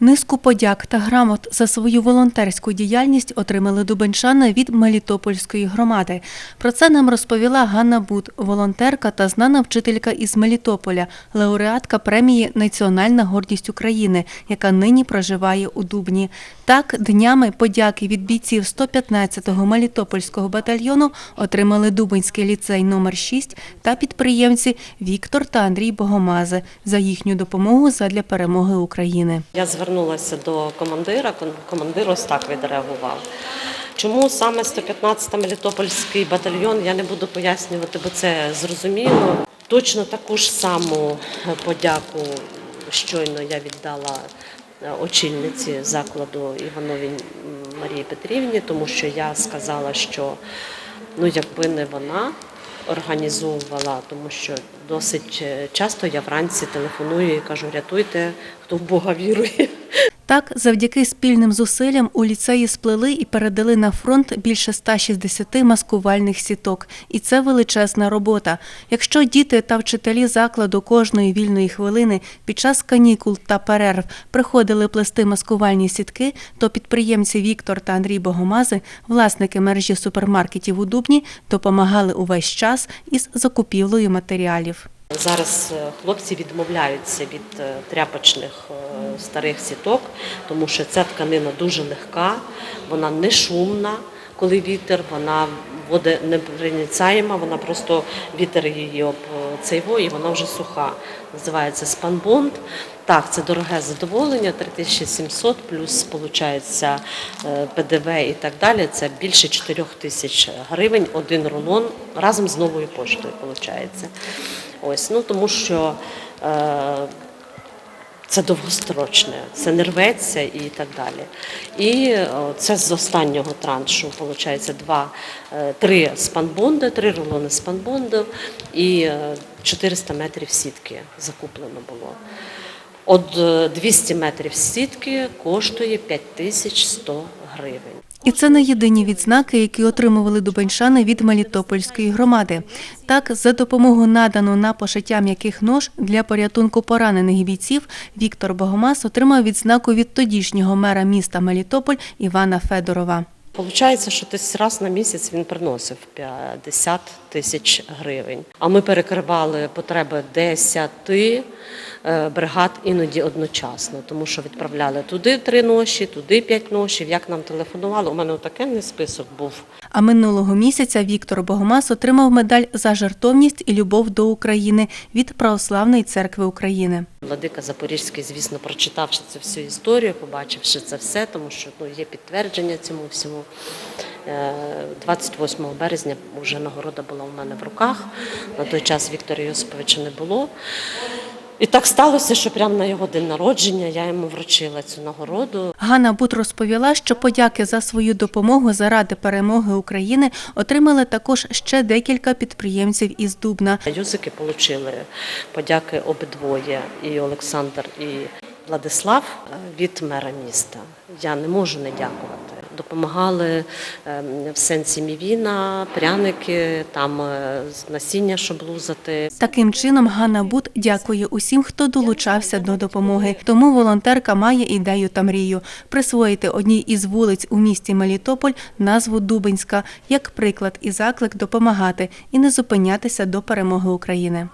Низку подяк та грамот за свою волонтерську діяльність отримали дубенчани від Мелітопольської громади. Про це нам розповіла Ганна Бут, волонтерка та знана вчителька із Мелітополя, лауреатка премії Національна гордість України, яка нині проживає у Дубні. Так, днями подяки від бійців 115-го Мелітопольського батальйону отримали Дубинський ліцей номер 6 та підприємці Віктор та Андрій Богомази за їхню допомогу задля перемоги України. Я звернулася до командира, командир ось так відреагував. Чому саме 115 Мелітопольський батальйон, я не буду пояснювати, бо це зрозуміло. Точно таку ж саму е, подяку щойно я віддала е, очільниці закладу Івановій Марії Петрівні, тому що я сказала, що ну, якби не вона організовувала, тому що досить е, часто я вранці телефоную і кажу, рятуйте, хто в Бога вірує. Так, завдяки спільним зусиллям у ліцеї сплели і передали на фронт більше 160 маскувальних сіток. І це величезна робота. Якщо діти та вчителі закладу кожної вільної хвилини під час канікул та перерв приходили плести маскувальні сітки, то підприємці Віктор та Андрій Богомази, власники мережі супермаркетів у Дубні, допомагали увесь час із закупівлею матеріалів. Зараз е, хлопці відмовляються від е, тряпочних е, старих сіток, тому що ця тканина дуже легка, вона не шумна, коли вітер, вона водонепроницаєма, вона просто вітер її об е, цейво і вона вже суха. Називається спанбонд. Так, це дороге задоволення, 3700 плюс виходить ПДВ і так далі. Це більше 4 тисяч гривень, один рулон разом з новою поштою. Ось, ну тому що е, це довгострочне, це не рветься і так далі. І е, це з останнього траншу, виходить, два, е, три спанбонди, три рулони спанбонду і е, 400 метрів сітки закуплено було. От е, 200 метрів сітки коштує 5100 гривень. І це не єдині відзнаки, які отримували дубенчани від Мелітопольської громади. Так, за допомогу надану на пошиття м'яких нож для порятунку поранених бійців, Віктор Богомаз отримав відзнаку від тодішнього мера міста Мелітополь Івана Федорова. Получається, що десь раз на місяць він приносив 50 тисяч гривень. А ми перекривали потреби 10 е, бригад іноді одночасно, тому що відправляли туди три ноші, туди п'ять ношів. Як нам телефонували, у мене такий список був. А минулого місяця Віктор Богомаз отримав медаль за жартовність і любов до України від Православної церкви України. Владика Запорізький, звісно, прочитавши цю всю історію, побачивши це все, тому що ну, є підтвердження цьому всьому. Е, 28 березня вже нагорода була у мене в руках. На той час Віктора Йосиповича не було. І так сталося, що прямо на його день народження я йому вручила цю нагороду. Ганна Бут розповіла, що подяки за свою допомогу заради перемоги України отримали також ще декілька підприємців із Дубна. Юзики отримали подяки обидвоє, і Олександр, і Владислав е, від мера міста. Я не можу не дякувати. Допомагали ем, в сенсі мівіна, пряники, там е, насіння, щоб лузати. Таким чином Ганна Бут дякує усім, хто долучався до допомоги. Тому волонтерка має ідею та мрію присвоїти одній із вулиць у місті Мелітополь назву Дубинська як приклад і заклик допомагати і не зупинятися до перемоги України.